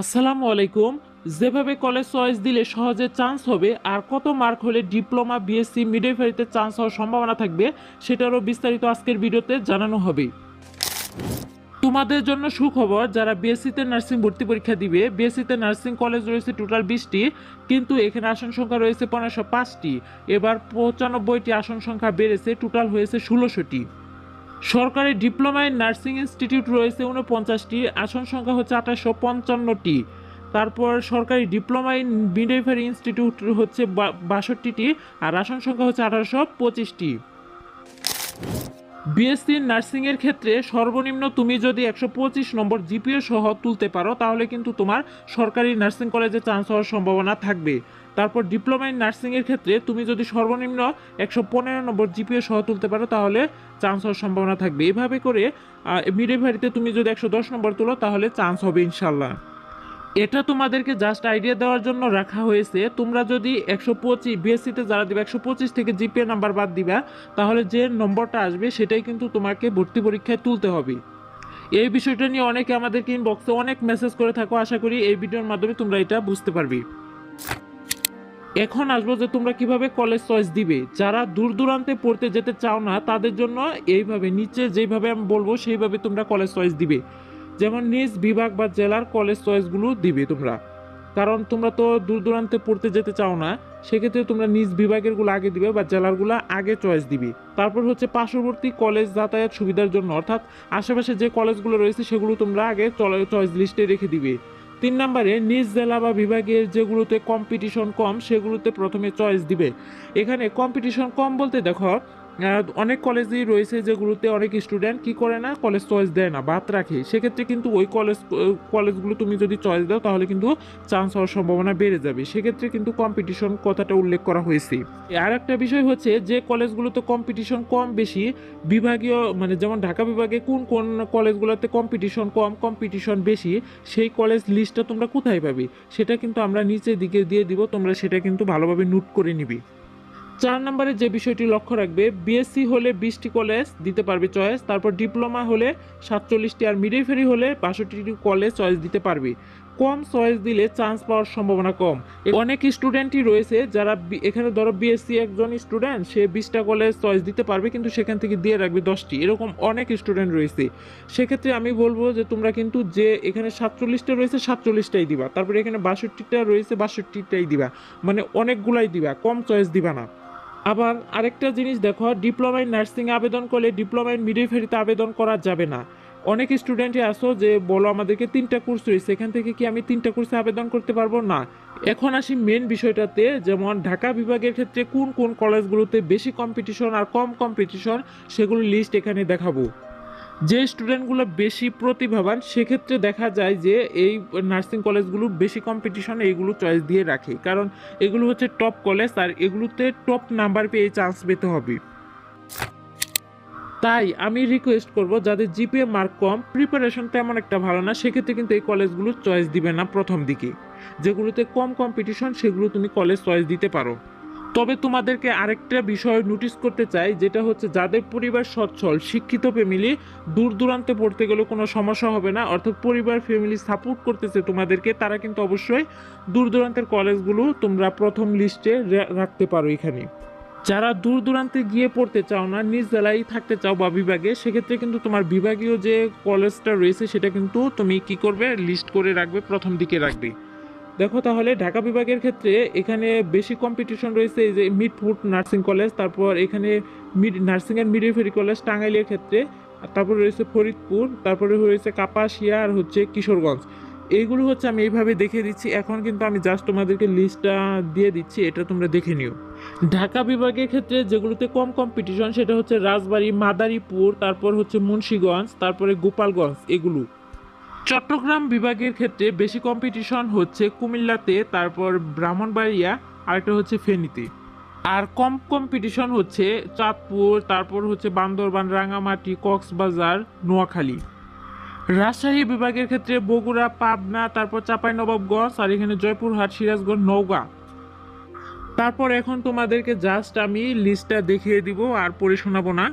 আসসালামু আলাইকুম। যেভাবে কলেজ চয়েস দিলে সহজে চান্স হবে আর কত মার্ক হলে ডিপ্লোমা বিএসসি মিডওয়াইফারিতে চান্স হওয়ার সম্ভাবনা থাকবে, সেটারও বিস্তারিত আজকের ভিডিওতে জানানো হবে। তোমাদের জন্য সুখবর, যারা বিএসসিতে নার্সিং ভর্তি পরীক্ষা দিবে বিএসসিতে নার্সিং কলেজ রয়েছে টোটাল বিশটি, কিন্তু এখানে আসন সংখ্যা রয়েছে পনেরোশো পাঁচটি। এবার পঁচানব্বইটি আসন সংখ্যা বেড়েছে টোটাল হয়েছে ষোলোশোটি। সরকারি ডিপ্লোমা ইন নার্সিং ইনস্টিটিউট রয়েছে উনপঞ্চাশটি আসন সংখ্যা হচ্ছে আঠাশশো পঞ্চান্নটি। তারপর সরকারি ডিপ্লোমা ইন মিডওয়াইফারি ইনস্টিটিউট হচ্ছে বাষট্টিটি, আর আসন সংখ্যা হচ্ছে আঠারোশো পঁচিশটি। বিএসসি নার্সিং এর ক্ষেত্রে সর্বনিম্ন তুমি যদি একশো পঁচিশ নম্বর জিপিএ সহ তুলতে পারো, তাহলে কিন্তু তোমার সরকারি নার্সিং কলেজে চান্স হওয়ার সম্ভাবনা থাকবে। তারপর ডিপ্লোমা ইন নার্সিং এর ক্ষেত্রে তুমি যদি সর্বনিম্ন একশো পনেরো নম্বর জিপিএ সহ তুলতে পারো, তাহলে চান্স হওয়ার সম্ভাবনা থাকবে। এভাবে করে মিডেভারিতে তুমি যদি একশো দশ নম্বর তুলো, তাহলে চান্স হবে ইনশাল্লাহ এটা তোমাদেরকে জাস্ট আইডিয়া দেওয়ার জন্য রাখা হয়েছে। তোমরা যদি একশো পঁচিশ বিএসসিতে যারা দিবে, একশো পঁচিশ থেকে জিপিএ নাম্বার বাদ দিবা, তাহলে যে নম্বরটা আসবে, সেটাই কিন্তু তোমাকে ভর্তি পরীক্ষায় তুলতে হবে। এই বিষয়টা নিয়ে অনেকে আমাদেরকে ইনবক্সে অনেক মেসেজ করে থাকো, আশা করি এই ভিডিওর মাধ্যমে তোমরা এটা বুঝতে পারবে। এখন আসব যে তোমরা কীভাবে কলেজ চয়েস দিবে। যারা দূর দূরান্তে পড়তে যেতে চাও না, তাদের জন্য এইভাবে, নিচে যেভাবে আমি বলব, সেইভাবে তোমরা কলেজ চয়েস দিবে। যেমন নিজ বিভাগ বা জেলার কলেজ চয়েসগুলো দিবে তোমরা। কারণ তোমরা তো দূর দূরান্তে পড়তে যেতে চাও না, সেক্ষেত্রে তোমরা নিজ বিভাগেরগুলো আগে দিবে বা জেলারগুলো আগে চয়েস দিবে। তারপর হচ্ছে পার্শ্ববর্তী কলেজ যাতায়াত সুবিধার জন্য, অর্থাৎ আশেপাশে যে কলেজগুলো রয়েছে সেগুলো তোমরা আগে চয়েস লিস্টে রেখে দিবে। তিন নম্বরে নিজ জেলা বা বিভাগের যেগুলোতে কম্পিটিশন কম, সেগুলোতে প্রথমে চয়েস দিবে। এখানে কম্পিটিশন কম বলতে দেখো অনেক কলেজেই রয়েছে যেগুলোতে অনেক স্টুডেন্ট কি করে না কলেজ চয়েস দেয় না, বাদ রাখে। সেক্ষেত্রে কিন্তু ওই কলেজ কলেজগুলো তুমি যদি চয়েস দাও, তাহলে কিন্তু চান্স হওয়ার সম্ভাবনা বেড়ে যাবে। সেক্ষেত্রে কিন্তু কম্পিটিশন কথাটা উল্লেখ করা হয়েছে। আর একটা বিষয় হচ্ছে যে কলেজগুলোতে কম্পিটিশন কম বেশি, বিভাগীয় মানে যেমন ঢাকা বিভাগে কোন কোন কলেজগুলোতে কম্পিটিশন কম কম্পিটিশন বেশি, সেই কলেজ লিস্টটা তোমরা কোথায় পাবে? সেটা কিন্তু আমরা নিচের দিকে দিয়ে দিব, তোমরা সেটা কিন্তু ভালোভাবে নোট করে নিবি। চার নম্বরে যে বিষয়টি লক্ষ্য রাখবে বিএসসি হলে বিশটি কলেজ দিতে পারবে চয়েস তারপর ডিপ্লোমা হলে সাতচল্লিশটি আর মিডওয়াইফারি হলে বাষট্টিটি কলেজ চয়েস দিতে পারবে। কম চয়েস দিলে চান্স পাওয়ার সম্ভাবনা কম। অনেক স্টুডেন্টই রয়েছে যারা এখানে ধরো বিএসসি একজন স্টুডেন্ট সে বিশটা কলেজ চয়েস দিতে পারবে, কিন্তু সেখান থেকে দিয়ে রাখবে দশটি। এরকম অনেক স্টুডেন্ট রয়েছে। সেক্ষেত্রে আমি বলব যে তোমরা কিন্তু যে এখানে সাতচল্লিশটা রয়েছে, সাতচল্লিশটাই দিবা। তারপরে এখানে বাষট্টিটা রয়েছে, বাষট্টিটাই দিবা। মানে অনেকগুলাই দিবা, কম চয়েস দিবা না। আবার আরেকটা জিনিস দেখো, ডিপ্লোমা ইন নার্সিং আবেদন করলে ডিপ্লোমা ইন মিডওয়াইফারিতে আবেদন করা যাবে না। অনেক স্টুডেন্টই আসো যে বলো আমাদেরকে তিনটা কোর্স রয়েছে এখান থেকে কি আমি তিনটা কোর্সে আবেদন করতে পারব? না। এখন আসি মেন বিষয়টাতে, যেমন ঢাকা বিভাগের ক্ষেত্রে কোন কোন কলেজগুলোতে বেশি কম্পিটিশন আর কম কম্পিটিশন সেগুলো লিস্ট এখানে দেখাবো। যে স্টুডেন্টগুলো বেশি প্রতিভাবান, সেক্ষেত্রে দেখা যায় যে এই নার্সিং কলেজগুলো বেশি কম্পিটিশন এইগুলো চয়েস দিয়ে রাখে। কারণ এগুলো হচ্ছে টপ কলেজ আর এগুলোতে টপ নাম্বার পেয়ে চান্স পেতে হবে। তাই আমি রিকোয়েস্ট করব, যাদের জিপিএ মার্ক কম প্রিপারেশন তেমন একটা ভালো না, সেক্ষেত্রে কিন্তু এই কলেজগুলো চয়েস দিবে না প্রথম দিকে। যেগুলোতে কম কম্পিটিশন সেগুলো তুমি কলেজ চয়েস দিতে পারো। তবে তোমাদেরকে আরেকটা বিষয় নোটিস করতে চাই, যেটা হচ্ছে যাদের পরিবার সচ্ছল, শিক্ষিত ফ্যামিলি দূর দূরান্তে পড়তে গেলে কোনো সমস্যা হবে না। অর্থাৎ পরিবার ফ্যামিলি সাপোর্ট করতেছে তোমাদেরকে, তারা কিন্তু অবশ্যই দূর দূরান্তের কলেজগুলো তোমরা প্রথম লিস্টে রাখতে পারো এখানে। যারা দূর দূরান্তে গিয়ে পড়তে চাও না, নিজ জেলায় থাকতে চাও বা বিভাগে, সেক্ষেত্রে কিন্তু তোমার বিভাগীয় যে কলেজটা রয়েছে, সেটা কিন্তু তুমি কি করবে? লিস্ট করে রাখবে, প্রথম দিকে রাখবে। দেখো তাহলে, ঢাকা বিভাগের ক্ষেত্রে এখানে বেশি কম্পিটিশন রয়েছে এই যে মিডফুড নার্সিং কলেজ তারপর এখানে mid nursing and midwifery college টাঙ্গাইলের ক্ষেত্রে তারপরে রয়েছে ফরিদপুর, তারপরে রয়েছে কাপাসিয়া, আর হচ্ছে কিশোরগঞ্জ। এইগুলো হচ্ছে আমি এইভাবে দেখে দিচ্ছি। এখন কিন্তু আমি জাস্ট তোমাদেরকে লিস্টটা দিয়ে দিচ্ছি, এটা তোমরা দেখে নিও। ঢাকা বিভাগের ক্ষেত্রে যেগুলোতে কম কম্পিটিশন সেটা হচ্ছে রাজবাড়ী, মাদারীপুর, তারপর হচ্ছে মুন্সীগঞ্জ, তারপরে গোপালগঞ্জ, এগুলো। চট্টগ্রাম বিভাগের ক্ষেত্রে বেশি কম্পিটিশন হচ্ছে কুমিল্লাতে, তারপর ব্রাহ্মণবাড়িয়া, আরেকটা হচ্ছে ফেনীতে। আর কম কম্পিটিশন হচ্ছে চাঁদপুর, তারপর হচ্ছে বান্দরবান রাঙামাটি কক্সবাজার, নোয়াখালী। রাজশাহী বিভাগের ক্ষেত্রে বগুড়া, পাবনা, তারপর চাঁপাইনবাবগঞ্জ, আর এখানে জয়পুরহাট, সিরাজগঞ্জ, নওগাঁ। তারপর এখন তোমাদেরকে জাস্ট আমি লিস্টটা দেখিয়ে দিব আর পড়ে শোনাবো না।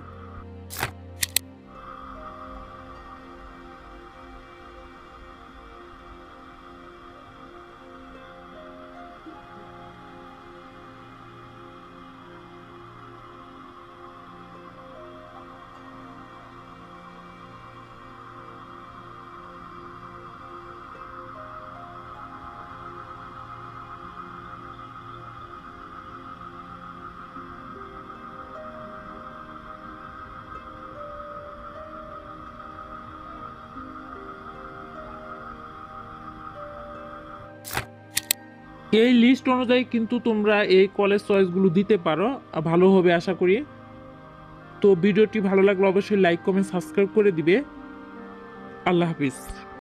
এই লিস্ট অনুযায়ী কিন্তু তোমরা এই কলেজ চয়েসগুলো দিতে পারো। ভালো হবে আশা করি। তো ভিডিওটি ভালো লাগলে অবশ্যই লাইক কমেন্ট সাবস্ক্রাইব করে দিবে। আল্লাহ হাফিজ।